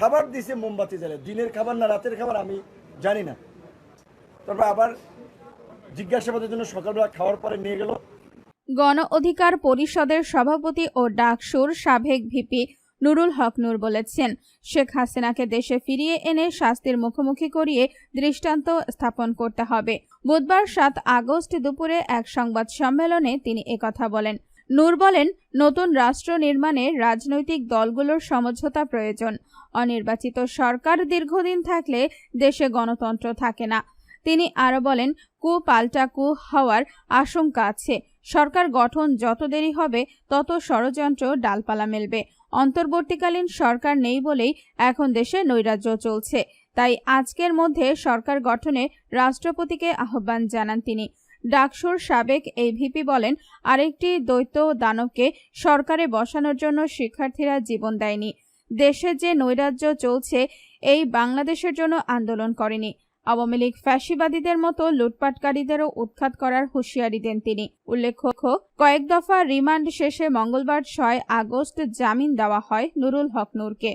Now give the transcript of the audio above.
খাবার দিছে মোমবাতি জ্বালে। দিনের খাবার না রাতের খাবার আমি জানি না। তারপর আবার জিজ্ঞাসাবাদের জন্য সকালবেলা খাওয়ার পরে নিয়ে গেল। গণ অধিকার পরিষদের সভাপতি ও ডাকসুর সাবেক ভিপি নুরুল হক নূর বলেছেন, শেখ হাসিনাকে দেশে ফিরিয়ে এনে শাস্তির মুখোমুখি করিয়ে দৃষ্টান্ত স্থাপন করতে হবে। বুধবার সাত আগস্ট দুপুরে এক সংবাদ সম্মেলনে তিনি একথা বলেন। নূর বলেন, নতুন রাষ্ট্র নির্মাণে রাজনৈতিক দলগুলোর সমঝোতা প্রয়োজন। অনির্বাচিত সরকার দীর্ঘদিন থাকলে দেশে গণতন্ত্র থাকে না। তিনি আরও বলেন, কু পাল্টা কু হওয়ার আশঙ্কা আছে। সরকার গঠন যত দেরি হবে, তত ষড়যন্ত্র ডালপালা মেলবে। অন্তর্বর্তীকালীন সরকার নেই বলেই এখন দেশে নৈরাজ্য চলছে। তাই আজকের মধ্যে সরকার গঠনে রাষ্ট্রপতিকে আহ্বান জানান তিনি। ডাকসুর সাবেক এই ভিপি বলেন, আরেকটি দ্বৈত দানবকে সরকারে বসানোর জন্য শিক্ষার্থীরা জীবন দেয়নি। দেশে যে নৈরাজ্য চলছে, এই বাংলাদেশের জন্য আন্দোলন করেনি। আওয়ামী লীগ ফ্যাসিবাদীদের মতো লুটপাটকারীদেরও উৎখাত করার হুঁশিয়ারি দেন তিনি। উল্লেখ্য, কয়েক দফা রিমান্ড শেষে মঙ্গলবার ছয় আগস্ট জামিন দেওয়া হয় নুরুল হক নূরকে।